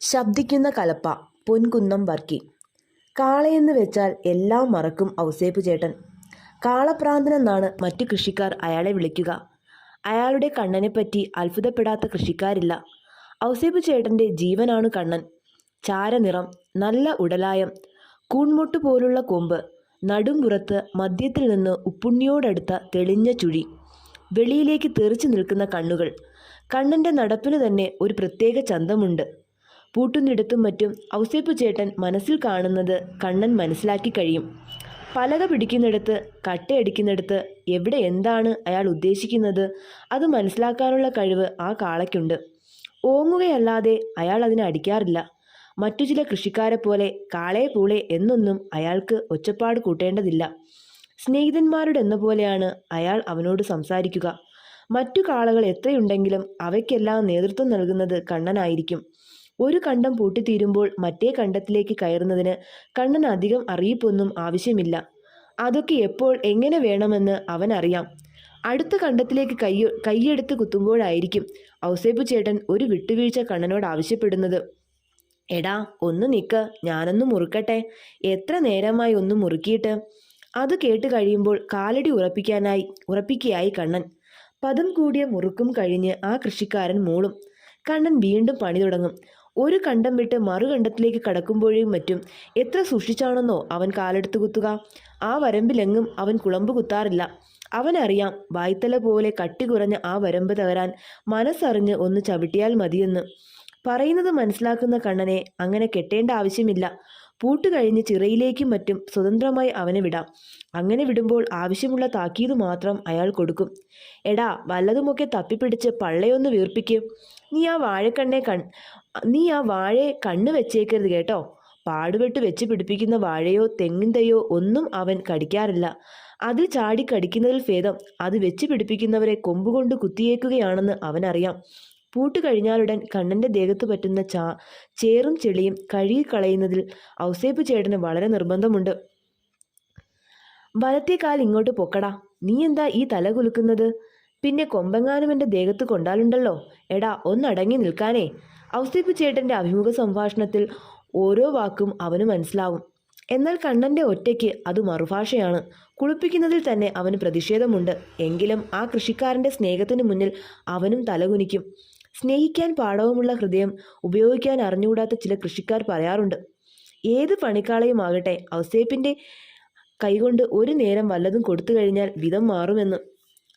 ശബ്ദിക്കുന്ന കലപ്പ പൊൻകുന്നം വർക്കി. കാളയെന്ന് വെച്ചാൽ എല്ലാം മറക്കും ഔസേപ്പ് ചേട്ടൻ. കാളപ്രാന്തനെന്നാണ് മറ്റു കൃഷിക്കാർ അയാളെ വിളിക്കുക. അയാളുടെ കണ്ണനെപ്പറ്റി അത്ഭുതപ്പെടാത്ത കൃഷിക്കാരില്ല. ഔസേപ്പ് ചേട്ടന്റെ ജീവനാണ് കണ്ണൻ. ചാരനിറം നല്ല ഉടലായം കൂൺമുട്ട് പോലുള്ള കൊമ്പ് നടുംപുറത്ത് മദ്യത്തിൽ നിന്ന് ഉപ്പുണ്ണിയോടടുത്ത തെളിഞ്ഞ ചുഴി വെളിയിലേക്ക് തെറിച്ചു നിൽക്കുന്ന കണ്ണുകൾ. കണ്ണന്റെ നടപ്പിന് തന്നെ ഒരു പ്രത്യേക ചന്തമുണ്ട്. പൂട്ടുന്നിടത്തും മറ്റും ഔസേപ്പ് ചേട്ടൻ മനസ്സിൽ കാണുന്നത് കണ്ണൻ മനസ്സിലാക്കി കഴിയും. പലക പിടിക്കുന്നിടത്ത് കട്ടയടിക്കുന്നിടത്ത് എവിടെ എന്താണ് അയാൾ ഉദ്ദേശിക്കുന്നത് അത് മനസ്സിലാക്കാനുള്ള കഴിവ് ആ കാളയ്ക്കുണ്ട്. ഓങ്ങുകയല്ലാതെ അയാൾ അതിനെ അടിക്കാറില്ല. മറ്റു ചില കൃഷിക്കാരെ പോലെ കാളേ പൂളെ എന്നൊന്നും അയാൾക്ക് ഒച്ചപ്പാട് കൂട്ടേണ്ടതില്ല. സ്നേഹിതന്മാരുടെ എന്ന പോലെയാണ് അയാൾ അവനോട് സംസാരിക്കുക. മറ്റു കാളകൾ എത്രയുണ്ടെങ്കിലും അവയ്ക്കെല്ലാം നേതൃത്വം നൽകുന്നത് കണ്ണനായിരിക്കും. ഒരു കണ്ടം പൂട്ടിത്തീരുമ്പോൾ മറ്റേ കണ്ടത്തിലേക്ക് കയറുന്നതിന് കണ്ണന് അധികം അറിയിപ്പൊന്നും ആവശ്യമില്ല. അതൊക്കെ എപ്പോൾ എങ്ങനെ വേണമെന്ന് അവൻ അറിയാം അടുത്ത കണ്ടത്തിലേക്ക് കൈ കൈയെടുത്ത് കുത്തുമ്പോഴായിരിക്കും ഔസേപ്പ് ചേട്ടൻ ഒരു വിട്ടുവീഴ്ച കണ്ണനോട് ആവശ്യപ്പെടുന്നത്. എടാ ഒന്ന് നിക്ക് ഞാനൊന്ന് മുറുക്കട്ടെ. എത്ര നേരമായി ഒന്ന് മുറുക്കിയിട്ട്? അത് കേട്ട് കഴിയുമ്പോൾ കാലടി ഉറപ്പിക്കാനായി ഉറപ്പിക്കുകയായി കണ്ണൻ. പദം കൂടിയ മുറുക്കും കഴിഞ്ഞ് ആ കൃഷിക്കാരൻ മൂളും. കണ്ണൻ വീണ്ടും പണി തുടങ്ങും. ഒരു കണ്ടം വിട്ട് മറുകണ്ടത്തിലേക്ക് കടക്കുമ്പോഴേയും മറ്റും എത്ര സൂക്ഷിച്ചാണെന്നോ അവൻ കാലെടുത്ത് കുത്തുക. ആ വരമ്പിലെങ്ങും അവൻ കുളമ്പ് കുത്താറില്ല. അവനറിയാം വായ്ത്തല പോലെ കട്ടി കുറഞ്ഞ ആ വരമ്പ് തകരാൻ മനസ്സറിഞ്ഞ് ഒന്ന് ചവിട്ടിയാൽ മതിയെന്ന്. പറയുന്നത് മനസ്സിലാക്കുന്ന കണ്ണനെ അങ്ങനെ കെട്ടേണ്ട ആവശ്യമില്ല. പൂട്ട് കഴിഞ്ഞ് ചിറയിലേക്കും മറ്റും സ്വതന്ത്രമായി അവനെ വിടാം. അങ്ങനെ വിടുമ്പോൾ ആവശ്യമുള്ള താക്കീത് മാത്രം അയാൾ കൊടുക്കും. എടാ വല്ലതുമൊക്കെ തപ്പിപ്പിടിച്ച് പള്ളയൊന്ന് വീർപ്പിക്കും. നീ ആ വാഴക്കണ്ണെ കൺ നീ ആ വാഴയെ കണ്ണ് വെച്ചേക്കരുത് കേട്ടോ. പാടുപെട്ട് വെച്ച് പിടിപ്പിക്കുന്ന വാഴയോ തെങ്ങിന്റെയോ ഒന്നും അവൻ കടിക്കാറില്ല. അതിൽ ചാടി കടിക്കുന്നതിൽ ഭേദം. അത് വെച്ച് പിടിപ്പിക്കുന്നവരെ കൊമ്പുകൊണ്ട് കുത്തിയേക്കുകയാണെന്ന് അവനറിയാം. പൂട്ട് കഴിഞ്ഞാലുടൻ കണ്ണന്റെ ദേഹത്ത് പറ്റുന്ന ചാ ചേറും ചെളിയും കഴുകിക്കളയുന്നതിൽ ഔസേപ്പ് ചേട്ടന് വളരെ നിർബന്ധമുണ്ട്. വലത്തെ കാൽ ഇങ്ങോട്ട് പൊക്കടാ. നീ എന്താ ഈ തല കുലുക്കുന്നത്? പിന്നെ കൊമ്പങ്ങാനും എന്റെ ദേഹത്ത് കൊണ്ടാലുണ്ടല്ലോ. എടാ ഒന്നടങ്ങി നിൽക്കാനേ. ഔസേപ്പ് ചേട്ടന്റെ അഭിമുഖ സംഭാഷണത്തിൽ ഓരോ വാക്കും അവന് മനസ്സിലാവും. എന്നാൽ കണ്ണന്റെ ഒറ്റയ്ക്ക് അത് മറുഭാഷയാണ്. കുളിപ്പിക്കുന്നതിൽ തന്നെ അവന് പ്രതിഷേധമുണ്ട്. എങ്കിലും ആ കൃഷിക്കാരന്റെ സ്നേഹത്തിന് മുന്നിൽ അവനും തലകുനിക്കും. സ്നേഹിക്കാൻ പാടവുമുള്ള ഹൃദയം ഉപയോഗിക്കാൻ അറിഞ്ഞുകൂടാത്ത ചില കൃഷിക്കാർ പറയാറുണ്ട്. ഏത് പണിക്കാളയും ആകട്ടെ ഔസേപ്പിന്റെ കൈകൊണ്ട് ഒരു നേരം വല്ലതും കൊടുത്തു കഴിഞ്ഞാൽ വിധം മാറുമെന്ന്.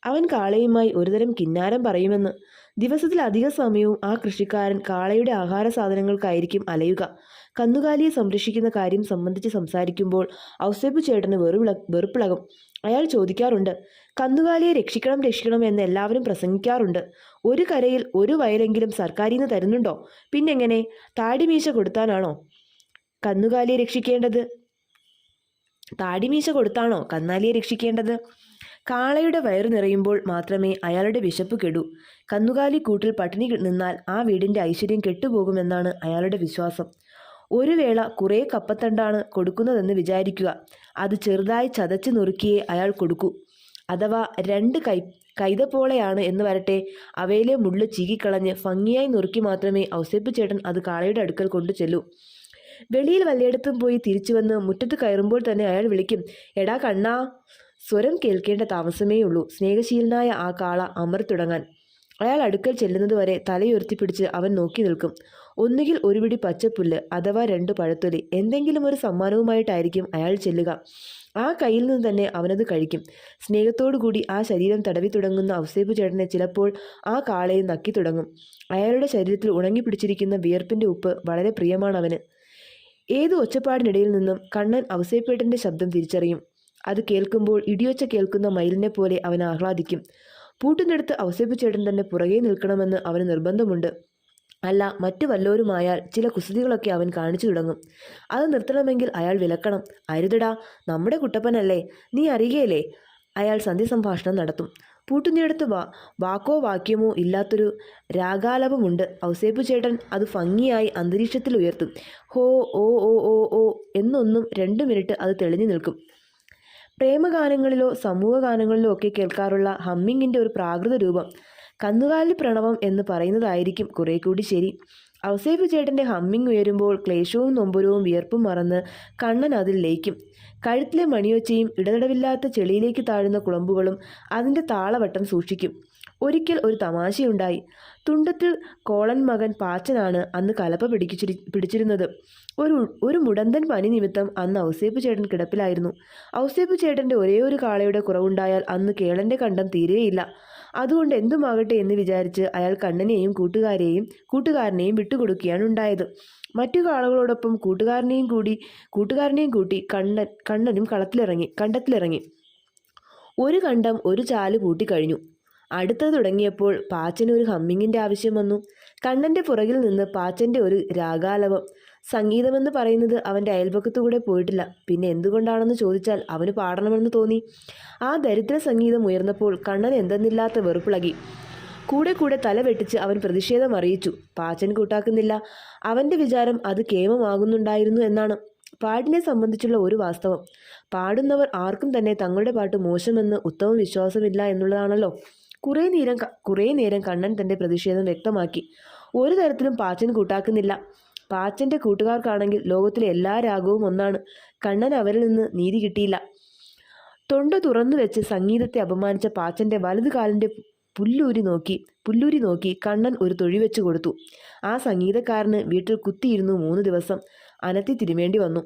അവൻ കാളയുമായി ഒരുതരം കിന്നാരം പറയുമെന്ന്. ദിവസത്തിൽ അധിക സമയവും ആ കൃഷിക്കാരൻ കാളയുടെ ആഹാര സാധനങ്ങൾക്കായിരിക്കും അലയുക. കന്നുകാലിയെ സംരക്ഷിക്കുന്ന കാര്യം സംബന്ധിച്ച് സംസാരിക്കുമ്പോൾ ഔസേപ്പ് ചേട്ടന് വെറുവിള വെറുപ്പിളകും. അയാൾ ചോദിക്കാറുണ്ട് കന്നുകാലിയെ രക്ഷിക്കണം രക്ഷിക്കണം എന്ന് എല്ലാവരും പ്രസംഗിക്കാറുണ്ട്. ഒരു കരയിൽ ഒരു വയലെങ്കിലും സർക്കാരിൽ നിന്ന് തരുന്നുണ്ടോ? പിന്നെങ്ങനെ താടിമീശ കൊടുത്താനാണോ കന്നുകാലിയെ രക്ഷിക്കേണ്ടത്? താടിമീശ കൊടുത്താണോ കന്നാലിയെ രക്ഷിക്കേണ്ടത്? കാളയുടെ വയറ് നിറയുമ്പോൾ മാത്രമേ അയാളുടെ വിശപ്പ് കെടൂ. കന്നുകാലി കൂട്ടിൽ പട്ടിണി നിന്നാൽ ആ വീടിന്റെ ഐശ്വര്യം കെട്ടുപോകുമെന്നാണ് അയാളുടെ വിശ്വാസം. ഒരു വേള കുറേ കപ്പത്തണ്ടാണ് കൊടുക്കുന്നതെന്ന് വിചാരിക്കുക. അത് ചെറുതായി ചതച്ച് നുറുക്കിയേ അയാൾ കൊടുക്കൂ. അഥവാ രണ്ട് കൈ കൈതപ്പോളയാണ് എന്ന് വരട്ടെ. അവയിലെ മുള്ള് ചീകിക്കളഞ്ഞ് ഭംഗിയായി നുറുക്കി മാത്രമേ ഔസേപ്പ് ചേട്ടൻ അത് കാളയുടെ അടുക്കൽ കൊണ്ടു ചെല്ലൂ. വെളിയിൽ വല്ലയിടത്തും പോയി തിരിച്ചു വന്ന് മുറ്റത്ത് കയറുമ്പോൾ തന്നെ അയാൾ വിളിക്കും എടാ കണ്ണാ സ്വരം കേൾക്കേണ്ട താമസമേ ഉള്ളൂ. സ്നേഹശീലനായ ആ കാള അമർ തുടങ്ങാൻ. അയാൾ അടുക്കൽ ചെല്ലുന്നതുവരെ തലയുയർത്തിപ്പിടിച്ച് അവൻ നോക്കി നിൽക്കും. ഒന്നുകിൽ ഒരു പിടി പച്ചപ്പുല്ല് അഥവാ രണ്ട് പഴത്തൊലി എന്തെങ്കിലും ഒരു സമ്മാനവുമായിട്ടായിരിക്കും അയാൾ ചെല്ലുക. ആ കയ്യിൽ നിന്ന് തന്നെ അവനത് കഴിക്കും. സ്നേഹത്തോടുകൂടി ആ ശരീരം തടവി തുടങ്ങുന്ന അവസേപ്പ് ചേട്ടനെ ചിലപ്പോൾ ആ കാളയെ നക്കി തുടങ്ങും. അയാളുടെ ശരീരത്തിൽ ഉണങ്ങിപ്പിടിച്ചിരിക്കുന്ന വിയർപ്പിന്റെ ഉപ്പ് വളരെ പ്രിയമാണ് അവന് ഏത് ഒച്ചപ്പാടിനിടയിൽ നിന്നും കണ്ണൻ ഔസേപ്പേട്ടന്റെ ശബ്ദം തിരിച്ചറിയും. അത് കേൾക്കുമ്പോൾ ഇടിയൊച്ച കേൾക്കുന്ന മയിലിനെ പോലെ അവൻ ആഹ്ലാദിക്കും. പൂട്ടിനടുത്ത് ഔസേപ്പ് ചേട്ടൻ തന്നെ പുറകെ നിൽക്കണമെന്ന് അവന് നിർബന്ധമുണ്ട്. അല്ല മറ്റു വല്ലോരുമായാൽ ചില കുസൃതികളൊക്കെ അവൻ കാണിച്ചു തുടങ്ങും. അത് നിർത്തണമെങ്കിൽ അയാൾ വിലക്കണം. അരുതടാ നമ്മുടെ കുട്ടപ്പനല്ലേ നീ അറിയുകയല്ലേ? അയാൾ സന്ധ്യസംഭാഷണം നടത്തും. പൂട്ടുന്നിടത്ത് വാ വാക്കോ വാക്യമോ ഇല്ലാത്തൊരു രാഗാലപമുണ്ട്. ഔസേപ്പ് ചേട്ടൻ അത് ഭംഗിയായി അന്തരീക്ഷത്തിൽ ഉയർത്തും. ഹോ ഓ ഓ ഓ ഓ എന്നൊന്നും രണ്ട് മിനിറ്റ് അത് തെളിഞ്ഞു നിൽക്കും. പ്രേമഗാനങ്ങളിലോ സമൂഹ ഗാനങ്ങളിലോ ഒക്കെ കേൾക്കാറുള്ള ഹമ്മിങ്ങിന്റെ ഒരു പ്രാകൃത രൂപം. കന്നുകാലി പ്രണവം എന്ന് പറയുന്നതായിരിക്കും കുറെ കൂടി ശരി. ഔസേഫ് ചേട്ടന്റെ ഹമ്മിങ് ഉയരുമ്പോൾ ക്ലേശവും നൊമ്പരവും വിയർപ്പും മറന്ന് കണ്ണൻ അതിൽ ലയിക്കും. കഴുത്തിലെ മണിയൊച്ചയും ഇടതടവില്ലാത്ത ചെളിയിലേക്ക് താഴുന്ന കുളമ്പുകളും അതിന്റെ താളവട്ടം സൂക്ഷിക്കും. ഒരിക്കൽ ഒരു തമാശയുണ്ടായി. തുണ്ടത്തിൽ കോളൻ മകൻ പാച്ചനാണ് അന്ന് കലപ്പ പിടിച്ചിരി പിടിച്ചിരുന്നത്. ഒരു ഒരു മുടന്തൻ പനി നിമിത്തം അന്ന് ഔസേപ്പ് ചേട്ടൻ കിടപ്പിലായിരുന്നു. ഔസേപ്പ് ചേട്ടന്റെ ഒരേ ഒരു കാളയുടെ കുറവുണ്ടായാൽ അന്ന് കേളന്റെ കണ്ടം തീരെയില്ല. അതുകൊണ്ട് എന്തുമാകട്ടെ എന്ന് വിചാരിച്ച് അയാൾ കണ്ണനെയും കൂട്ടുകാരെയും കൂട്ടുകാരനെയും വിട്ടുകൊടുക്കുകയാണ് ഉണ്ടായത്. മറ്റു കാളുകളോടൊപ്പം കൂട്ടുകാരനെയും കൂടി കൂട്ടുകാരനെയും കൂട്ടി കണ്ണൻ കണ്ണനും കളത്തിലിറങ്ങി കണ്ടത്തിലിറങ്ങി. ഒരു കണ്ടം ഒരു ചാൽ കൂട്ടിക്കഴിഞ്ഞു അടുത്തത് തുടങ്ങിയപ്പോൾ പാച്ചന് ഒരു ഹമ്മിങ്ങിന്റെ ആവശ്യം വന്നു. കണ്ണന്റെ പുറകിൽ നിന്ന് പാച്ചന്റെ ഒരു രാഗാലവം സംഗീതമെന്ന് പറയുന്നത് അവന്റെ അയൽപക്കത്തുകൂടെ പോയിട്ടില്ല. പിന്നെ എന്തുകൊണ്ടാണെന്ന് ചോദിച്ചാൽ അവന് പാടണമെന്ന് തോന്നി. ആ ദരിദ്ര സംഗീതം ഉയർന്നപ്പോൾ കണ്ണൻ എന്തെന്നില്ലാത്ത വെറുപ്പിളകി. കൂടെ കൂടെ തല വെട്ടിച്ച് അവൻ പ്രതിഷേധം അറിയിച്ചു. പാച്ചൻ കൂട്ടാക്കുന്നില്ല. അവന്റെ വിചാരം അത് കേമമാകുന്നുണ്ടായിരുന്നു എന്നാണ്. പാട്ടിനെ സംബന്ധിച്ചുള്ള ഒരു വാസ്തവം. പാടുന്നവർ ആർക്കും തന്നെ തങ്ങളുടെ പാട്ട് മോശമെന്ന് ഉത്തമ വിശ്വാസമില്ല എന്നുള്ളതാണല്ലോ. കുറേ നേരം കുറേ നേരം കണ്ണൻ തന്റെ പ്രതിഷേധം വ്യക്തമാക്കി. ഒരു തരത്തിലും പാച്ചൻ കൂട്ടാക്കുന്നില്ല. പാച്ചന്റെ കൂട്ടുകാർക്കാണെങ്കിൽ ലോകത്തിലെ എല്ലാ രാഗവും ഒന്നാണ്. കണ്ണൻ അവരിൽ നിന്ന് നീതി കിട്ടിയില്ല. തൊണ്ട തുറന്നു വെച്ച് സംഗീതത്തെ അപമാനിച്ച പാച്ചന്റെ വലതു കാലിന്റെ പുല്ലൂരി നോക്കി പുല്ലൂരി നോക്കി കണ്ണൻ ഒരു തൊഴി വെച്ചു കൊടുത്തു. ആ സംഗീതക്കാരന് വീട്ടിൽ കുത്തിയിരുന്നു മൂന്ന് ദിവസം. അനത്തി തിരുമേണ്ടി വന്നു.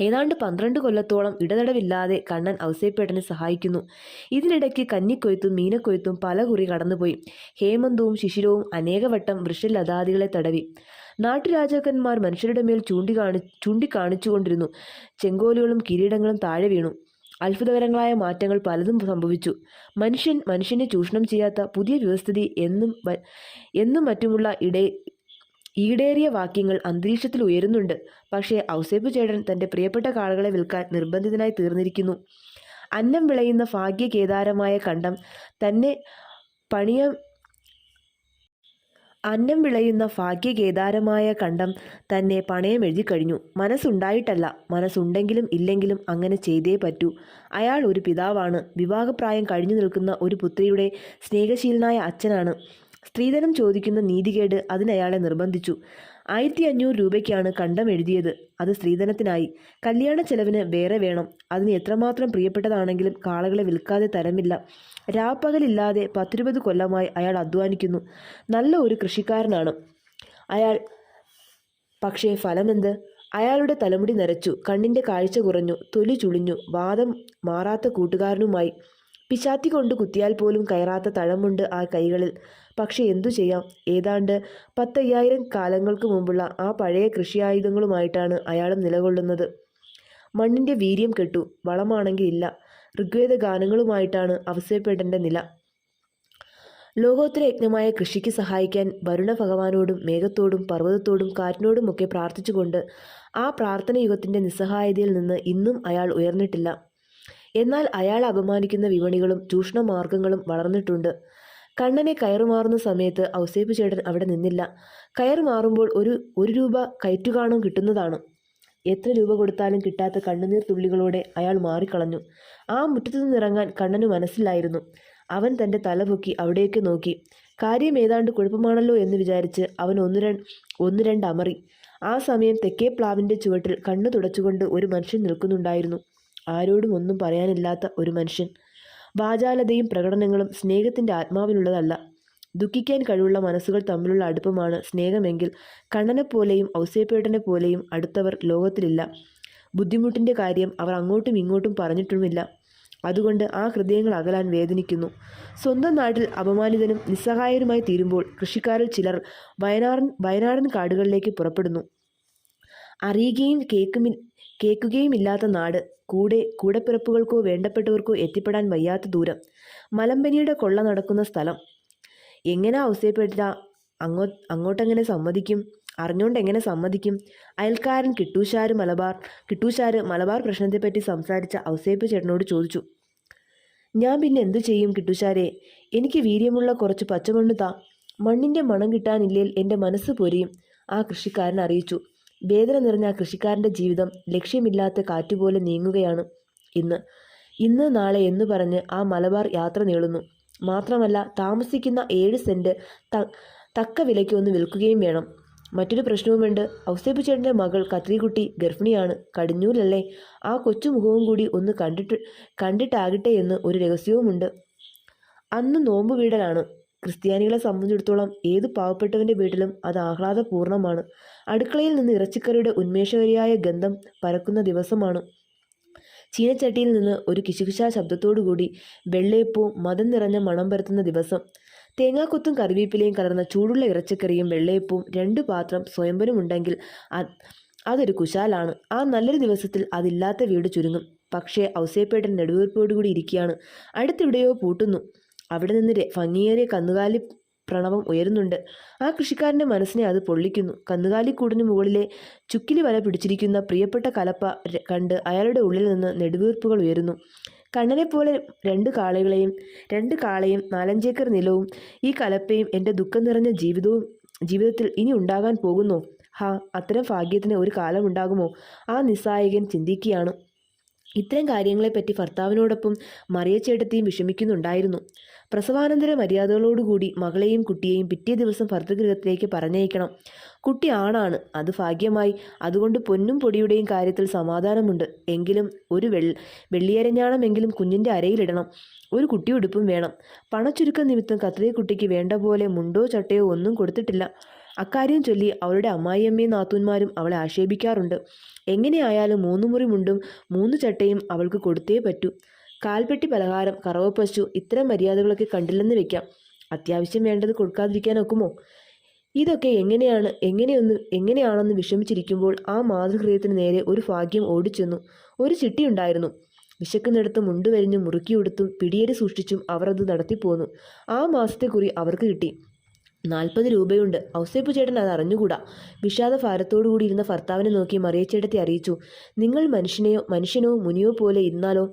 ഏതാണ്ട് പന്ത്രണ്ട് കൊല്ലത്തോളം ഇടതടവില്ലാതെ കണ്ണൻ ഔസേപ്പേട്ടനെ സഹായിക്കുന്നു. ഇതിനിടയ്ക്ക് കന്നിക്കൊയ്ത്തും മീനക്കൊയ്ത്തും പല കുറി കടന്നുപോയി. ഹേമന്തവും ശിശിരവും അനേകവട്ടം വൃക്ഷലതാദികളെ തടവി. നാട്ടുരാജാക്കന്മാർ മനുഷ്യരുടെ മേൽ ചൂണ്ടിക്കാണി ചൂണ്ടിക്കാണിച്ചുകൊണ്ടിരുന്നു. ചെങ്കോലുകളും കിരീടങ്ങളും താഴെ വീണു. അത്ഭുതകരങ്ങളായ മാറ്റങ്ങൾ പലതും സംഭവിച്ചു. മനുഷ്യൻ മനുഷ്യനെ ചൂഷണം ചെയ്യാത്ത പുതിയ വ്യവസ്ഥിതി എന്നും എന്നും മറ്റുമുള്ള ഇടേ ഈടേറിയ വാക്യങ്ങൾ അന്തരീക്ഷത്തിൽ ഉയരുന്നുണ്ട്. പക്ഷേ ഔസേപ്പ് ചേടൻ തന്റെ പ്രിയപ്പെട്ട കാളുകളെ വിൽക്കാൻ നിർബന്ധിതനായി തീർന്നിരിക്കുന്നു. അന്നം വിളയുന്ന ഭാഗ്യകേദാരമായ കണ്ടം തന്നെ പണിയ അന്നം വിളയുന്ന ഭാഗ്യകേദാരമായ കണ്ടം തന്നെ പണയം എഴുതി കഴിഞ്ഞു മനസ്സുണ്ടായിട്ടല്ല. മനസ്സുണ്ടെങ്കിലും ഇല്ലെങ്കിലും അങ്ങനെ ചെയ്തേ പറ്റൂ. അയാൾ ഒരു പിതാവാണ്. വിവാഹപ്രായം കഴിഞ്ഞു നിൽക്കുന്ന ഒരു പുത്രിയുടെ സ്നേഹശീലനായ അച്ഛനാണ്. സ്ത്രീധനം ചോദിക്കുന്ന നീതികേട് അതിനയാളെ നിർബന്ധിച്ചു. ആയിരത്തി അഞ്ഞൂറ് രൂപയ്ക്കാണ് കണ്ടം എഴുതിയത് അത് സ്ത്രീധനത്തിനായി. കല്യാണ ചെലവിന് വേറെ വേണം. അതിന് എത്രമാത്രം പ്രിയപ്പെട്ടതാണെങ്കിലും കാളകളെ വിൽക്കാതെ തരമില്ല. രാപ്പകലില്ലാതെ പത്തിരുപത് കൊല്ലമായി അയാൾ അധ്വാനിക്കുന്നു. നല്ല ഒരു കൃഷിക്കാരനാണ്. അയാൾ പക്ഷേ ഫലമെന്ത്? അയാളുടെ തലമുടി നരച്ചു. കണ്ണിന്റെ കാഴ്ച കുറഞ്ഞു. തൊലി ചുളിഞ്ഞു. വാദം മാറാത്ത കൂട്ടുകാരനുമായി. പിശാത്തി കൊണ്ട് കുത്തിയാൽ പോലും കയറാത്ത തഴമുണ്ട് ആ കൈകളിൽ. പക്ഷെ എന്തു ചെയ്യാം? ഏതാണ്ട് പത്തയ്യായിരം കാലങ്ങൾക്ക് മുമ്പുള്ള ആ പഴയ കൃഷിയായുധങ്ങളുമായിട്ടാണ് അയാളും നിലകൊള്ളുന്നത്. മണ്ണിന്റെ വീര്യം കെട്ടു. വളമാണെങ്കിൽ ഇല്ല. ഋഗ്വേദ ഗാനങ്ങളുമായിട്ടാണ് അവസരപ്പെടേണ്ട നില. ലോകോത്തര യജ്ഞമായ കൃഷിക്ക് സഹായിക്കാൻ വരുണ ഭഗവാനോടും മേഘത്തോടും പർവതത്തോടും കാറ്റിനോടുമൊക്കെ പ്രാർത്ഥിച്ചുകൊണ്ട് ആ പ്രാർത്ഥന യുഗത്തിന്റെ നിസ്സഹായതയിൽ നിന്ന് ഇന്നും അയാൾ ഉയർന്നിട്ടില്ല. എന്നാൽ അയാൾ അപമാനിക്കുന്ന വിപണികളും ചൂഷണ മാർഗങ്ങളും വളർന്നിട്ടുണ്ട്. കണ്ണനെ കയറുമാറുന്ന സമയത്ത് ഔസേപ്പ് ചേടൻ അവിടെ നിന്നില്ല. കയറുമാറുമ്പോൾ ഒരു ഒരു രൂപ കയറ്റുകാണും കിട്ടുന്നതാണ്. എത്ര രൂപ കൊടുത്താലും കിട്ടാത്ത കണ്ണുനീർ തുള്ളികളോടെ അയാൾ മാറിക്കളഞ്ഞു. ആ മുറ്റത്തു നിന്നിറങ്ങാൻ കണ്ണന് മനസ്സിലായിരുന്നു. അവൻ തന്റെ തല പൊക്കി അവിടേക്ക് നോക്കി. കാര്യം ഏതാണ്ട് കുഴപ്പമാണല്ലോ എന്ന് വിചാരിച്ച് അവൻ ഒന്ന് രണ്ട് ഒന്ന് രണ്ട് അമറി. ആ സമയം തെക്കേ പ്ലാവിന്റെ ചുവട്ടിൽ കണ്ണു തുടച്ചുകൊണ്ട് ഒരു മനുഷ്യൻ നിൽക്കുന്നുണ്ടായിരുന്നു. ആരോടും ഒന്നും പറയാനില്ലാത്ത ഒരു മനുഷ്യൻ. വാചാലതയും പ്രകടനങ്ങളും സ്നേഹത്തിന്റെ ആത്മാവിനുള്ളതല്ല ദുഃഖിക്കാൻ കഴിവുള്ള മനസ്സുകൾ തമ്മിലുള്ള അടുപ്പമാണ് സ്നേഹമെങ്കിൽ കണ്ണനെ പോലെയും ഔസേപ്പേട്ടനെ പോലെയും അടുത്തവർ ലോകത്തിലില്ല. ബുദ്ധിമുട്ടിന്റെ കാര്യം അവർ അങ്ങോട്ടും ഇങ്ങോട്ടും പറഞ്ഞിട്ടുമില്ല. അതുകൊണ്ട് ആ ഹൃദയങ്ങൾ അകലാൻ വേദനിക്കുന്നു. സ്വന്തം നാട്ടിൽ അപമാനിതനും നിസ്സഹായരുമായി തീരുമ്പോൾ കൃഷിക്കാരിൽ ചിലർ വയനാടൻ വയനാടൻ കാടുകളിലേക്ക് പുറപ്പെടുന്നു. അറിയുകയും കേൾക്കുമി കേൾക്കുകയും ഇല്ലാത്ത നാട് കൂടെ കൂടപ്പിറപ്പുകൾക്കോ വേണ്ടപ്പെട്ടവർക്കോ എത്തിപ്പെടാൻ വയ്യാത്ത ദൂരം. മലമ്പനിയുടെ കൊള്ള നടക്കുന്ന സ്ഥലം. എങ്ങനെ അവസ്ഥയപ്പെട്ട അങ്ങോ അങ്ങോട്ടെങ്ങനെ സമ്മതിക്കും? അറിഞ്ഞുകൊണ്ട് എങ്ങനെ സമ്മതിക്കും? അയൽക്കാരൻ കിട്ടൂശാര് മലബാർ കിട്ടൂശാര് മലബാർ പ്രശ്നത്തെപ്പറ്റി സംസാരിച്ച ഔസേപ്പ് ചേട്ടനോട് ചോദിച്ചു. ഞാൻ പിന്നെ എന്തു ചെയ്യും കിട്ടൂശാരെ? എനിക്ക് വീര്യമുള്ള കുറച്ച് പച്ചമണ്ണ് താ. മണ്ണിന്റെ മണം കിട്ടാനില്ലേൽ എന്റെ മനസ്സ് പൊരിയും ആ കൃഷിക്കാരൻ അറിയിച്ചു. വേദന നിറഞ്ഞ കൃഷിക്കാരന്റെ ജീവിതം ലക്ഷ്യമില്ലാത്ത കാറ്റുപോലെ നീങ്ങുകയാണ് ഇന്ന്. ഇന്ന് നാളെ എന്ന് പറഞ്ഞ് ആ മലബാർ യാത്ര നീളുന്നു. മാത്രമല്ല താമസിക്കുന്ന ഏഴ് സെന്റ് തക്ക വിലയ്ക്ക് ഒന്ന് വിൽക്കുകയും വേണം. മറ്റൊരു പ്രശ്നവുമുണ്ട്. ഔസേപ്പ് ചേട്ടന്റെ മകൾ കത്രികുട്ടി ഗർഭിണിയാണ്. കടിഞ്ഞൂലല്ലേ ആ കൊച്ചു മുഖവും കൂടി ഒന്ന് കണ്ടിട്ട് കണ്ടിട്ടാകട്ടെ എന്ന് ഒരു രഹസ്യവുമുണ്ട്. അന്ന് നോമ്പ് വീടലാണ്. ക്രിസ്ത്യാനികളെ സംബന്ധിച്ചിടത്തോളം ഏത് പാവപ്പെട്ടവന്റെ വീട്ടിലും അത് ആഹ്ലാദപൂർണമാണ് അടുക്കളയിൽ നിന്ന് ഇറച്ചിക്കറിയുടെ ഉന്മേഷകരിയായ ഗന്ധം പരക്കുന്ന ദിവസമാണ്. ചീനച്ചട്ടിയിൽ നിന്ന് ഒരു കിശുകിശാ ശബ്ദത്തോടുകൂടി വെള്ളയപ്പവും മതം നിറഞ്ഞ മണം പരത്തുന്ന ദിവസം. തേങ്ങാക്കൊത്തും കറിവേപ്പിലയും കലർന്ന ചൂടുള്ള ഇറച്ചിക്കറിയും വെള്ളയപ്പവും രണ്ട് പാത്രം സ്വയംഭരമുണ്ടെങ്കിൽ ഉണ്ടെങ്കിൽ അതൊരു കുശാലാണ്. ആ നല്ലൊരു ദിവസത്തിൽ അതില്ലാത്ത വീട് ചുരുങ്ങും. പക്ഷേ ഔസേപ്പേട്ടൻ നെടുവീർപ്പോടുകൂടി ഇരിക്കുകയാണ്. അടുത്തിവിടെയോ പൂട്ടുന്നു. അവിടെ നിന്ന് ഭംഗിയേറിയ കന്നുകാലി പ്രണവം ഉയരുന്നുണ്ട്. ആ കൃഷിക്കാരന്റെ മനസ്സിനെ അത് പൊള്ളിക്കുന്നു. കന്നുകാലിക്കൂടിന് മുകളിലെ ചുക്കിലി വല പിടിച്ചിരിക്കുന്ന പ്രിയപ്പെട്ട കലപ്പ കണ്ട് അയാളുടെ ഉള്ളിൽ നിന്ന് നെടുവീർപ്പുകൾ ഉയരുന്നു. കണ്ണനെ പോലെ രണ്ട് കാളകളെയും രണ്ട് കാളയും നാലഞ്ചേക്കർ നിലവും ഈ കലപ്പയും എന്റെ ദുഃഖം നിറഞ്ഞ ജീവിതവും ജീവിതത്തിൽ ഇനി ഉണ്ടാകാൻ പോകുന്നു? ഹാ അത്തരം ഭാഗ്യത്തിന് ഒരു കാലമുണ്ടാകുമോ ആ നിസ്സായകൻ ചിന്തിക്കുകയാണ്. ഇത്തരം കാര്യങ്ങളെപ്പറ്റി ഭർത്താവിനോടൊപ്പം മറിയച്ചേട്ടത്തെയും വിഷമിക്കുന്നുണ്ടായിരുന്നു. പ്രസവാനന്തര മര്യാദകളോടുകൂടി മകളെയും കുട്ടിയെയും പിറ്റേ ദിവസം ഭർത്തൃഗൃഹത്തിലേക്ക് പറഞ്ഞയക്കണം. കുട്ടി ആണാണ്. അത് ഭാഗ്യമായി. അതുകൊണ്ട് പൊന്നും പൊടിയുടെയും കാര്യത്തിൽ സമാധാനമുണ്ട്. എങ്കിലും ഒരു വെൾ വെള്ളിയരഞ്ഞാണമെങ്കിലും കുഞ്ഞിന്റെ അരയിലിടണം. ഒരു കുട്ടിയുടുപ്പും വേണം. പണച്ചുരുക്കം നിമിത്തം കത്രിയ കുട്ടിക്ക് വേണ്ട പോലെ മുണ്ടോ ചട്ടയോ ഒന്നും കൊടുത്തിട്ടില്ല. അക്കാര്യം ചൊല്ലി അവളുടെ അമ്മായിയമ്മയും നാത്തൂന്മാരും അവളെ ആക്ഷേപിക്കാറുണ്ട്. എങ്ങനെയായാലും മൂന്ന് മുറി മുണ്ടും മൂന്ന് ചട്ടയും അവൾക്ക് കൊടുത്തേ പറ്റൂ. കാൽപ്പെട്ടി പലഹാരം കറവപ്പശു ഇത്തരം മര്യാദകളൊക്കെ കണ്ടില്ലെന്ന് വെക്കാം. അത്യാവശ്യം വേണ്ടത് കൊടുക്കാതിരിക്കാൻ ഒക്കുമോ ഇതൊക്കെ എങ്ങനെയാണ് എങ്ങനെയൊന്ന് എങ്ങനെയാണെന്ന് വിഷമിച്ചിരിക്കുമ്പോൾ ആ മാതൃഹൃദയത്തിന് നേരെ ഒരു ഭാഗ്യം ഓടിച്ചെന്നു. ഒരു ചിട്ടിയുണ്ടായിരുന്നു വിശക്കുന്നിടത്ത് മുണ്ടുവരിഞ്ഞും മുറുക്കിയെടുത്തും പിടിയേരി സൂക്ഷിച്ചും അവർ അത് നടത്തിപ്പോന്നു. ആ മാസത്തെ കുറി അവർക്ക് കിട്ടി. നാൽപ്പത് രൂപയുണ്ട്. ഔസേപ്പ് ചേട്ടൻ അത് അറിഞ്ഞുകൂടാ? വിഷാദ ഭാരത്തോടുകൂടി ഇരുന്ന ഭർത്താവിനെ നോക്കി മറിയച്ചേട്ടത്തെ അറിയിച്ചു. നിങ്ങൾ മനുഷ്യനെയോ മനുഷ്യനോ മുനിയോ പോലെ ഇരുന്നാലോ?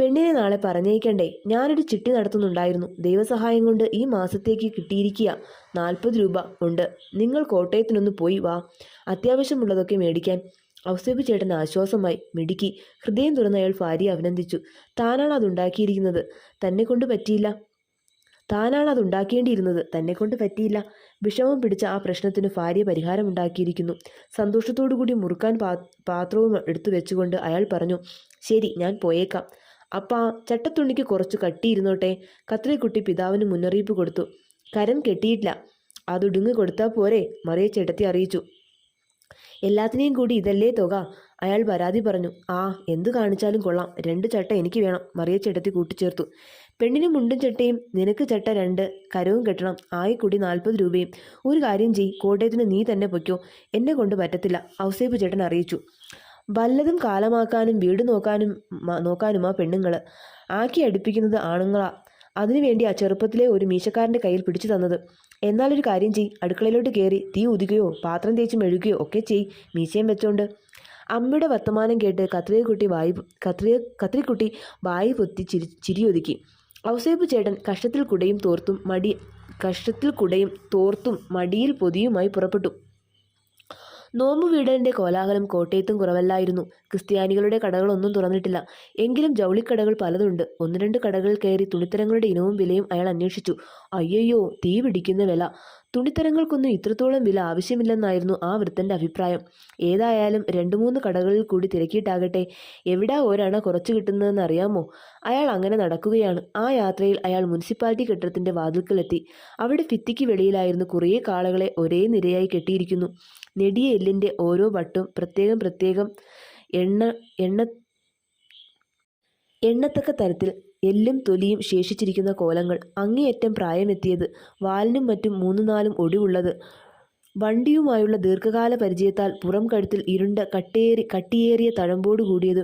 പെണ്ണിനെ നാളെ പറഞ്ഞേക്കണ്ടേ ഞാനൊരു ചിട്ടി നടത്തുന്നുണ്ടായിരുന്നു. ദൈവസഹായം കൊണ്ട് ഈ മാസത്തേക്ക് കിട്ടിയിരിക്കുക. നാൽപ്പത് രൂപ ഉണ്ട്. നിങ്ങൾ കോട്ടയത്തിനൊന്ന് പോയി വാ. അത്യാവശ്യമുള്ളതൊക്കെ മേടിക്കാൻ. ഔസേപ്പ് ചേട്ടൻ ആശ്വാസമായി മിടുക്കി. ഹൃദയം തുറന്ന് അയാൾ ഭാര്യയെ അഭിനന്ദിച്ചു. താനാണ് അതുണ്ടാക്കിയിരിക്കുന്നത്. തന്നെ കൊണ്ട് പറ്റിയില്ല. താനാണ് അതുണ്ടാക്കേണ്ടിയിരുന്നത്. തന്നെ കൊണ്ട് പറ്റിയില്ല. വിഷമം പിടിച്ച ആ പ്രശ്നത്തിന് ഭാര്യ പരിഹാരമുണ്ടാക്കിയിരിക്കുന്നു സന്തോഷത്തോടു കൂടി മുറുക്കാൻ പാത്രവും എടുത്തു വെച്ചുകൊണ്ട് അയാൾ പറഞ്ഞു ശരി ഞാൻ പോയേക്കാം. അപ്പാ ചട്ടത്തുണിക്ക് കുറച്ച് കട്ടിയിരുന്നോട്ടെ. കത്രിക്കുട്ടി പിതാവിന് മുന്നറിയിപ്പ് കൊടുത്തു. കരം കെട്ടിയിട്ടില്ല. അതൊടുങ്ങ് കൊടുത്താൽ പോരെ മറിയ ചേട്ടത്തി അറിയിച്ചു. എല്ലാത്തിനെയും കൂടി ഇതല്ലേ തുക? അയാൾ പരാതി പറഞ്ഞു. ആ എന്തു കാണിച്ചാലും കൊള്ളാം. രണ്ട് ചട്ട എനിക്ക് വേണം മറിയ ചേട്ടത്തി കൂട്ടിച്ചേർത്തു. പെണ്ണിന് മുണ്ടും ചട്ടയും നിനക്ക് ചട്ട രണ്ട് കരവും കെട്ടണം. ആയി കൂടി നാൽപ്പത് രൂപയും. ഒരു കാര്യം ചെയ് കോട്ടയത്തിന് നീ തന്നെ പൊയ്ക്കോ. എന്നെ കൊണ്ട് പറ്റത്തില്ല ഔസേപ്പ് ചേട്ടൻ അറിയിച്ചു. വല്ലതും കാലമാക്കാനും വീട് നോക്കാനും നോക്കാനും നോക്കാനുമാ പെണ്ണുങ്ങൾ ആക്കി അടുപ്പിക്കുന്നത് ആണുങ്ങളാ. അതിനുവേണ്ടി ആ ചെറുപ്പത്തിലെ ഒരു മീശക്കാരന്റെ കയ്യിൽ പിടിച്ചു തന്നത്. എന്നാലൊരു കാര്യം ചെയ് അടുക്കളയിലോട്ട് കയറി തീ ഉദിക്കുകയോ പാത്രം തേച്ച് മെഴുകയോ ഒക്കെ ചെയ് മീശയും വെച്ചോണ്ട്. അമ്മയുടെ വർത്തമാനം കേട്ട് കത്രികക്കുട്ടി വായി കത്രിക കത്രിക്കുട്ടി വായി പൊത്തി ചിരി ചിരിയൊതുക്കി. ഔസേപ്പ് ചേട്ടൻ കഷ്ടത്തിൽ കുടയും തോർത്തും മടി കഷ്ടത്തിൽ കുടയും തോർത്തും മടിയിൽ പൊതിയുമായി പുറപ്പെട്ടു. നോമ്പ് വീടലിന്റെ കോലാഹലം കോട്ടയത്തും കുറവല്ലായിരുന്നു. ക്രിസ്ത്യാനികളുടെ കടകളൊന്നും തുറന്നിട്ടില്ല. എങ്കിലും ജൗളിക്കടകൾ പലതുണ്ട്. ഒന്ന് രണ്ട് കടകൾ കയറി തുണിത്തരങ്ങളുടെ ഇനവും വിലയും അയാൾ അന്വേഷിച്ചു. അയ്യയ്യോ തീ പിടിക്കുന്ന വില. തുണിത്തരങ്ങൾക്കൊന്നും ഇത്രത്തോളം വില ആവശ്യമില്ലെന്നായിരുന്നു ആ വൃത്തന്റെ അഭിപ്രായം. ഏതായാലും രണ്ട് മൂന്ന് കടകളിൽ കൂടി തിരക്കിയിട്ടാകട്ടെ എവിടാ ഒരണ കുറച്ച് കിട്ടുന്നതെന്ന് അറിയാമോ? അയാൾ അങ്ങനെ നടക്കുകയാണ്. ആ യാത്രയിൽ അയാൾ മുനിസിപ്പാലിറ്റി കെട്ടിടത്തിന്റെ വാതിൽക്കലെത്തി. അവിടെ ഭിത്തിക്ക് വെളിയിലായിരുന്നു കുറേ കാളകളെ ഒരേ നിരയായി കെട്ടിയിരിക്കുന്നു. നെടിയ എല്ലിന്റെ ഓരോ വട്ടും പ്രത്യേകം പ്രത്യേകം എണ്ണ എണ്ണ എണ്ണത്തക്ക തരത്തിൽ എല്ലും തൊലിയും ശേഷിച്ചിരിക്കുന്ന കോലങ്ങൾ അങ്ങേയറ്റം പ്രായമെത്തിയത് വാലിനും മറ്റും മൂന്നു നാലും ഒടിവുള്ളത്. വണ്ടിയുമായുള്ള ദീർഘകാല പരിചയത്താൽ പുറം കഴുത്തിൽ ഇരുണ്ട കട്ടേറി കട്ടിയേറിയ തഴമ്പോട് കൂടിയത്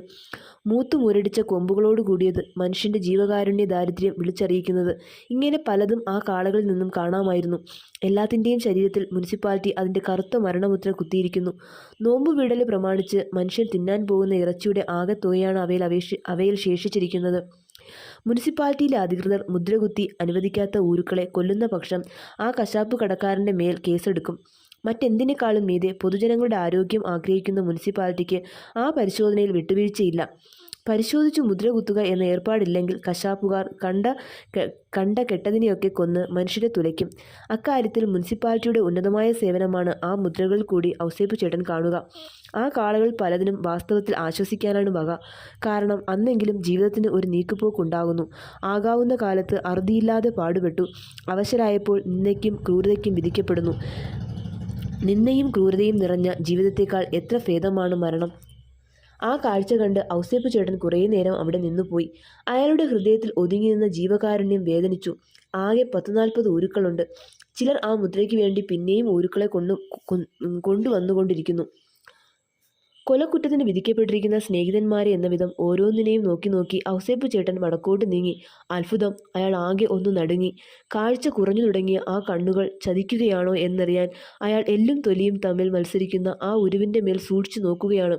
മൂത്തു മുരടിച്ച കൊമ്പുകളോട് കൂടിയത് മനുഷ്യന്റെ ജീവകാരുണ്യ ദാരിദ്ര്യം വിളിച്ചറിയിക്കുന്നത്. ഇങ്ങനെ പലതും ആ കാളകളിൽ നിന്നും കാണാമായിരുന്നു. എല്ലാത്തിന്റെയും ശരീരത്തിൽ മുനിസിപ്പാലിറ്റി അതിന്റെ കറുത്ത മരണമുദ്ര കുത്തിയിരിക്കുന്നു. നോമ്പ് വിടൽ പ്രമാണിച്ച് മനുഷ്യൻ തിന്നാൻ പോകുന്ന ഇറച്ചിയുടെ ആകെ തുകയാണ് അവയിൽ അവയിൽ ശേഷിച്ചിരിക്കുന്നത്. മുനിസിപ്പാലിറ്റിയിലെ അധികൃതർ മുദ്രകുത്തി അനുവദിക്കാത്ത ഊരുക്കളെ കൊല്ലുന്ന പക്ഷം ആ കശാപ്പ് കടക്കാരന്റെ മേൽ കേസെടുക്കും. മറ്റെന്തിനേക്കാളും മീതെ പൊതുജനങ്ങളുടെ ആരോഗ്യം ആഗ്രഹിക്കുന്ന മുനിസിപ്പാലിറ്റിക്ക് ആ പരിശോധനയിൽ വിട്ടുവീഴ്ചയില്ല. പരിശോധിച്ചു മുദ്ര കുത്തുക എന്ന ഏർപ്പാടില്ലെങ്കിൽ കശാപ്പുകാർ കണ്ട കണ്ട കെട്ടതിനെയൊക്കെ കൊന്ന് മനുഷ്യരെ തുലയ്ക്കും. അക്കാര്യത്തിൽ മുനിസിപ്പാലിറ്റിയുടെ ഉന്നതമായ സേവനമാണ് ആ മുദ്രകൾ കൂടി ഔസേപ്പ് ചേട്ടൻ കാണുക. ആ കാളകൾ പലതിനും വാസ്തവത്തിൽ ആശ്വസിക്കാനാണ് വക. കാരണം അന്നെങ്കിലും ജീവിതത്തിന് ഒരു നീക്കുപോക്കുണ്ടാകുന്നു. ആകാവുന്ന കാലത്ത് അറുതിയില്ലാതെ പാടുപെട്ടു. അവശരായപ്പോൾ നിന്നയ്ക്കും ക്രൂരതയ്ക്കും വിധിക്കപ്പെടുന്നു. നിന്നയും ക്രൂരതയും നിറഞ്ഞ ജീവിതത്തേക്കാൾ എത്ര ഭേദമാണ് മരണം. ആ കാഴ്ച കണ്ട് ഔസേപ്പ് ചേട്ടൻ കുറേ നേരം അവിടെ നിന്നുപോയി അയാളുടെ ഹൃദയത്തിൽ ഒതുങ്ങി നിന്ന ജീവകാരുണ്യം വേദനിച്ചു. ആകെ പത്ത് നാൽപ്പത് ഊരുക്കളുണ്ട് ചിലർ ആ മുദ്രയ്ക്ക് വേണ്ടി പിന്നെയും ഊരുക്കളെ കൊണ്ടു കൊണ്ടുവന്നുകൊണ്ടിരിക്കുന്നു. കൊലക്കുറ്റത്തിന് വിധിക്കപ്പെട്ടിരിക്കുന്ന സ്നേഹിതന്മാരെ എന്ന വിധം ഓരോന്നിനെയും നോക്കി നോക്കി ഔസേപ്പ് ചേട്ടൻ വടക്കോട്ട് നീങ്ങി. അത്ഭുതം. അയാൾ ആകെ ഒന്ന് നടുങ്ങി. കാഴ്ച കുറഞ്ഞു തുടങ്ങിയ ആ കണ്ണുകൾ ചതിക്കുകയാണോ എന്നറിയാൻ അയാൾ എല്ലും തൊലിയും തമ്മിൽ മത്സരിക്കുന്ന ആ ഉരുവിന്റെ മേൽ സൂക്ഷിച്ചു നോക്കുകയാണ്.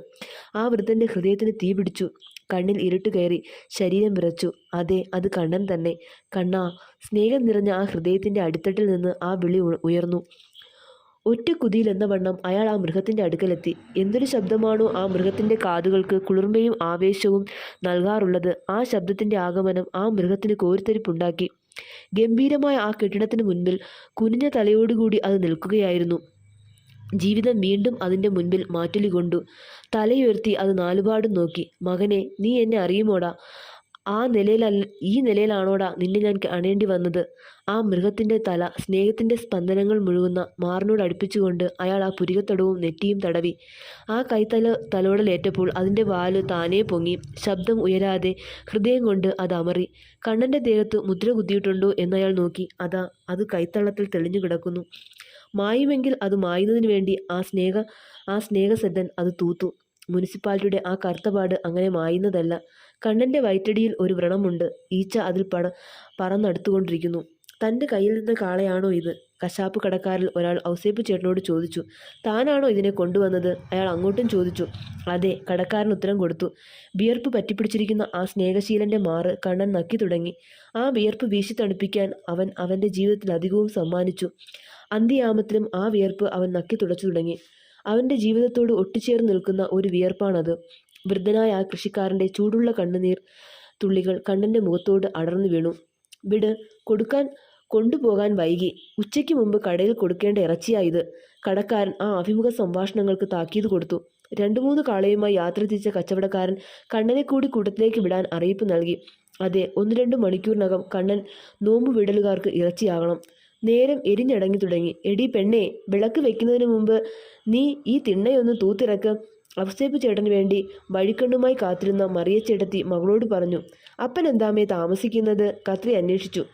ആ വൃദ്ധന്റെ ഹൃദയത്തിന് തീ പിടിച്ചു. കണ്ണിൽ ഇരുട്ട് കയറി ശരീരം വിറച്ചു. അതെ അത് കണ്ണൻ തന്നെ. കണ്ണാ സ്നേഹം നിറഞ്ഞ ആ ഹൃദയത്തിന്റെ അടിത്തട്ടിൽ നിന്ന് ആ വിളി ഉയർന്നു. ഒറ്റ കുതിയിൽ എന്ന വണ്ണം അയാൾ ആ മൃഗത്തിന്റെ അടുക്കലെത്തി. എന്തൊരു ശബ്ദമാണോ ആ മൃഗത്തിന്റെ കാതുകൾക്ക് കുളിർമയും ആവേശവും നൽകാറുള്ളത്. ആ ശബ്ദത്തിന്റെ ആഗമനം ആ മൃഗത്തിന് കോരിത്തരിപ്പുണ്ടാക്കി. ഗംഭീരമായ ആ കെട്ടിടത്തിന് മുൻപിൽ കുനിഞ്ഞ തലയോടുകൂടി അത് നിൽക്കുകയായിരുന്നു. ജീവിതം വീണ്ടും അതിന്റെ മുൻപിൽ മാറ്റുലി കൊണ്ടു. തലയുയർത്തി അത് നാലുപാടും നോക്കി. മകനെ നീ എന്നെ അറിയുമോടാ? ആ നിലയിലല്ല ഈ നിലയിലാണോടാ നിന്നെ ഞാൻ അണയേണ്ടി വന്നത്. ആ മൃഗത്തിന്റെ തല സ്നേഹത്തിന്റെ സ്പന്ദനങ്ങൾ മുഴുകുന്ന മാറിനോട് അടുപ്പിച്ചുകൊണ്ട് അയാൾ ആ പുരികത്തടവും നെറ്റിയും തടവി. ആ കൈത്തല തലോടലേറ്റപ്പോൾ അതിന്റെ വാൽ താനേ പൊങ്ങി. ശബ്ദം ഉയരാതെ ഹൃദയം കൊണ്ട് അത് അമറി. കണ്ണന്റെ ദേഹത്ത് മുദ്ര കുത്തിയിട്ടുണ്ടോ എന്നയാൾ നോക്കി. അതാ അത് കൈത്തളത്തിൽ തെളിഞ്ഞു കിടക്കുന്നു. മായുമെങ്കിൽ അത് മായുന്നതിന് വേണ്ടി ആ സ്നേഹ ആ സ്നേഹസദ്ധൻ അത് തൂത്തു. മുനിസിപ്പാലിറ്റിയുടെ ആ കറുത്തപാട് അങ്ങനെ മായുന്നതല്ല. കണ്ണന്റെ വയറ്റടിയിൽ ഒരു വ്രണമുണ്ട്. ഈച്ച അതിൽ പട പറന്നടുത്തുകൊണ്ടിരിക്കുന്നു. തന്റെ കയ്യിൽ നിന്ന് കാളയാണോ ഇത്? കശാപ്പ് കടക്കാരിൽ ഒരാൾ ഔസേപ്പ് ചേട്ടനോട് ചോദിച്ചു. താനാണോ ഇതിനെ കൊണ്ടുവന്നത്? അയാൾ അങ്ങോട്ടും ചോദിച്ചു. അതെ കടക്കാരൻ ഉത്തരം കൊടുത്തു. വിയർപ്പ് പറ്റിപ്പിടിച്ചിരിക്കുന്ന ആ സ്നേഹശീലന്റെ മാറ് കണ്ണൻ നക്കി തുടങ്ങി. ആ വിയർപ്പ് വീശി തണുപ്പിക്കാൻ അവൻ അവന്റെ ജീവിതത്തിൽ അധികവും സമ്മാനിച്ചു. അന്ത്യയാമത്തിലും ആ വിയർപ്പ് അവൻ നക്കി തുടച്ചു തുടങ്ങി. അവന്റെ ജീവിതത്തോട് ഒട്ടിച്ചേർന്ന് നിൽക്കുന്ന ഒരു വിയർപ്പാണത്. വൃദ്ധനായ ആ കൃഷിക്കാരന്റെ ചൂടുള്ള കണ്ണുനീർ തുള്ളികൾ കണ്ണന്റെ മുഖത്തോട് അടർന്നു വീണു. വിട് കൊടുക്കാൻ കൊണ്ടുപോകാൻ വൈകി. ഉച്ചയ്ക്ക് മുമ്പ് കടയിൽ കൊടുക്കേണ്ട ഇറച്ചിയായത് കടക്കാരൻ ആ അഭിമുഖ സംഭാഷണങ്ങൾക്ക് താക്കീത് കൊടുത്തു. രണ്ടു മൂന്ന് കാളയുമായി യാത്ര തിരിച്ച കച്ചവടക്കാരൻ കണ്ണനെ കൂടി കൂട്ടത്തിലേക്ക് വിടാൻ അറിയിപ്പ് നൽകി. അതെ ഒന്ന് രണ്ട് മണിക്കൂറിനകം കണ്ണൻ നോമ്പ് വിടലുകാർക്ക് ഇറച്ചിയാകണം. നേരം എരിഞ്ഞടങ്ങി തുടങ്ങി. എടി പെണ്ണേ വിളക്ക് വെക്കുന്നതിന് മുമ്പ് നീ ഈ തിണ്ണയൊന്ന് തൂത്തിറക്ക്. ഔസേപ്പ് ചേട്ടന് വേണ്ടി വഴിക്കണ്ണുമായി കാത്തിരുന്ന മറിയച്ചേട്ടത്തി മകളോട് പറഞ്ഞു അപ്പൻ എന്താമേ താമസിക്കുന്നത്? കത്രി അന്വേഷിച്ചു.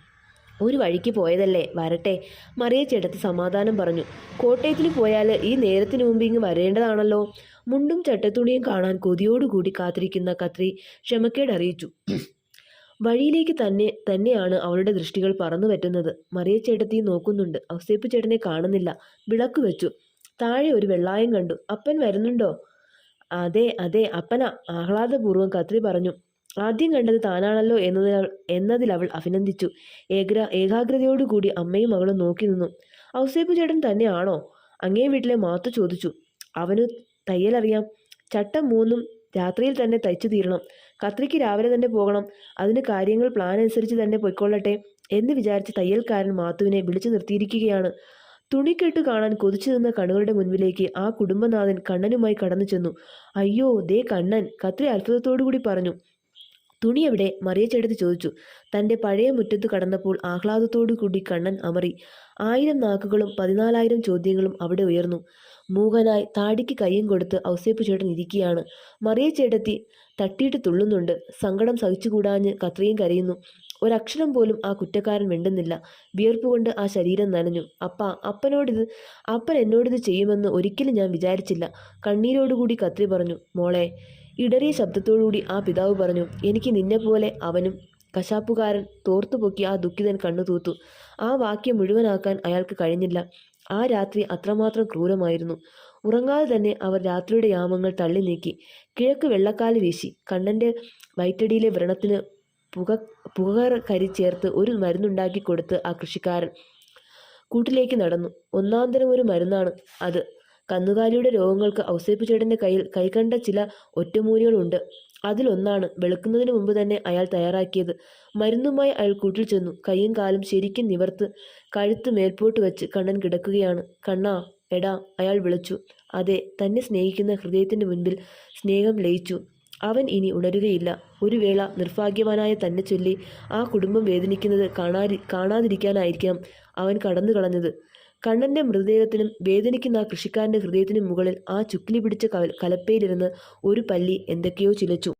ഒരു വഴിക്ക് പോയതല്ലേ വരട്ടെ മറിയച്ചേട്ടത്തി സമാധാനം പറഞ്ഞു. കോട്ടയത്തിന് പോയാൽ ഈ നേരത്തിന് മുമ്പ് ഇങ്ങ് വരേണ്ടതാണല്ലോ. മുണ്ടും ചട്ടത്തുണിയും കാണാൻ കൊതിയോടുകൂടി കാത്തിരിക്കുന്ന കത്രി ക്ഷമക്കേട് അറിയിച്ചു. വഴിയിലേക്ക് തന്നെ തന്നെയാണ് അവളുടെ ദൃഷ്ടികൾ പറന്നു പറ്റുന്നത്. മറിയച്ചേട്ടത്തി നോക്കുന്നുണ്ട്. ഔസേപ്പ് ചേട്ടനെ കാണുന്നില്ല. വിളക്ക് വെച്ചു. താഴെ ഒരു വെള്ളായം കണ്ടു. അപ്പൻ വരുന്നുണ്ടോ? അതെ അതെ. അപ്പന ആഹ്ലാദപൂർവം കത്രി പറഞ്ഞു ആദ്യം കണ്ടത് താനാണല്ലോ എന്നതിൽ എന്നതിൽ അവൾ അഭിനന്ദിച്ചു. ഏഗ്ര ഏകാഗ്രതയോടുകൂടി അമ്മയും അവളും നോക്കി നിന്നു. ഔസേപ്പ് ചേട്ടൻ തന്നെയാണോ? അങ്ങേ വീട്ടിലെ മാത്തു ചോദിച്ചു. അവന് തയ്യലറിയാം. ചട്ടം മൂന്നും രാത്രിയിൽ തന്നെ തയ്ച്ചു തീരണം. കത്രിക്ക് രാവിലെ തന്നെ പോകണം. അതിന് കാര്യങ്ങൾ പ്ലാൻ അനുസരിച്ച് തന്നെ പൊയ്ക്കൊള്ളട്ടെ എന്ന് വിചാരിച്ച് തയ്യൽക്കാരൻ മാത്തുവിനെ വിളിച്ചു നിർത്തിയിരിക്കുകയാണ്. തുണിക്കെട്ട് കാണാൻ കൊതിച്ചു നിന്ന കണ്ണുകളുടെ മുൻപിലേക്ക് ആ കുടുംബനാഥൻ കണ്ണനുമായി കടന്നു ചെന്നു. അയ്യോ ദേ കണ്ണൻ കത്രി അത്ഭുതത്തോടുകൂടി പറഞ്ഞു. തുണി എവിടെ മറിയച്ചെടുത്ത് ചോദിച്ചു. തന്റെ പഴയ മുറ്റത്ത് കടന്നപ്പോൾ ആഹ്ലാദത്തോടു കൂടി കണ്ണൻ അമറി. ആയിരം നാക്കുകളും പതിനാലായിരം ചോദ്യങ്ങളും അവിടെ ഉയർന്നു. മൂകനായി താടിക്ക് കയ്യും കൊടുത്ത് ഔസേപ്പ് ചേട്ടൻ ഇരിക്കുകയാണ്. മറിയ ചേട്ടത്തി തട്ടിയിട്ട് തുള്ളുന്നുണ്ട്. സങ്കടം സഹിച്ചുകൂടാഞ്ഞ് കത്രിയും കരയുന്നു. ഒരക്ഷരം പോലും ആ കുറ്റക്കാരൻ വേണ്ടുന്നില്ല വിയർപ്പ് കൊണ്ട് ആ ശരീരം നനഞ്ഞു. അപ്പ അപ്പനോടിത് അപ്പൻ എന്നോടിത് ചെയ്യുമെന്ന് ഒരിക്കലും ഞാൻ വിചാരിച്ചില്ല കണ്ണീരോടുകൂടി കത്രി പറഞ്ഞു. മോളെ ഇടറിയ ശബ്ദത്തോടുകൂടി ആ പിതാവ് പറഞ്ഞു. എനിക്ക് നിന്നെപ്പോലെ അവനും കശാപ്പുകാരൻ തോർത്തുപൊക്കി ആ ദുഃഖിതൻ കണ്ണു തൂത്തു ആ വാക്യം മുഴുവനാക്കാൻ അയാൾക്ക് കഴിഞ്ഞില്ല. ആ രാത്രി അത്രമാത്രം ക്രൂരമായിരുന്നു. ഉറങ്ങാതെ തന്നെ അവർ രാത്രിയുടെ യാമങ്ങൾ തള്ളി നീക്കി. കിഴക്ക് വെള്ളക്കാൽ വീശി. കണ്ണന്റെ വയറ്റടിയിലെ വ്രണത്തിന് പുക പുക കരി ചേർത്ത് ഒരു മരുന്നുണ്ടാക്കി കൊടുത്ത് ആ കൃഷിക്കാരൻ കൂട്ടിലേക്ക് നടന്നു. ഒന്നാന്തരം ഒരു മരുന്നാണ് അത്. കന്നുകാലിയുടെ രോഗങ്ങൾക്ക് ഔസേപ്പ് ചേട്ടന്റെ കയ്യിൽ കൈകണ്ട ചില ഒറ്റമൂലികളുണ്ട്. അതിലൊന്നാണ് വെളുക്കുന്നതിന് മുമ്പ് തന്നെ അയാൾ തയ്യാറാക്കിയത്. മരുന്നുമായി അയാൾ കൂട്ടിൽ ചെന്നു. കൈയും കാലും ശരിക്കും നിവർത്ത് കഴുത്ത് മേൽപോട്ട് വെച്ച് കണ്ണൻ കിടക്കുകയാണ്. കണ്ണാ എടാ അയാൾ വിളിച്ചു. അതെ തന്നെ സ്നേഹിക്കുന്ന ഹൃദയത്തിന് മുൻപിൽ സ്നേഹം ലയിച്ചു. അവൻ ഇനി ഉണരുകയില്ല. ഒരു വേള നിർഭാഗ്യവാനായ തന്നെ ചൊല്ലി ആ കുടുംബം വേദനിക്കുന്നത് കാണാതി കാണാതിരിക്കാനായിരിക്കണം അവൻ കടന്നു കളഞ്ഞത് കണ്ണന്റെ മൃതദേഹത്തിനും വേദനിക്കുന്ന ആ കൃഷിക്കാരന്റെ ഹൃദയത്തിനും മുകളിൽ ആ ചുക്കിലി പിടിച്ച കല- കലപ്പയിലിരുന്ന് ഒരു പല്ലി എന്തൊക്കെയോ ചിലച്ചു.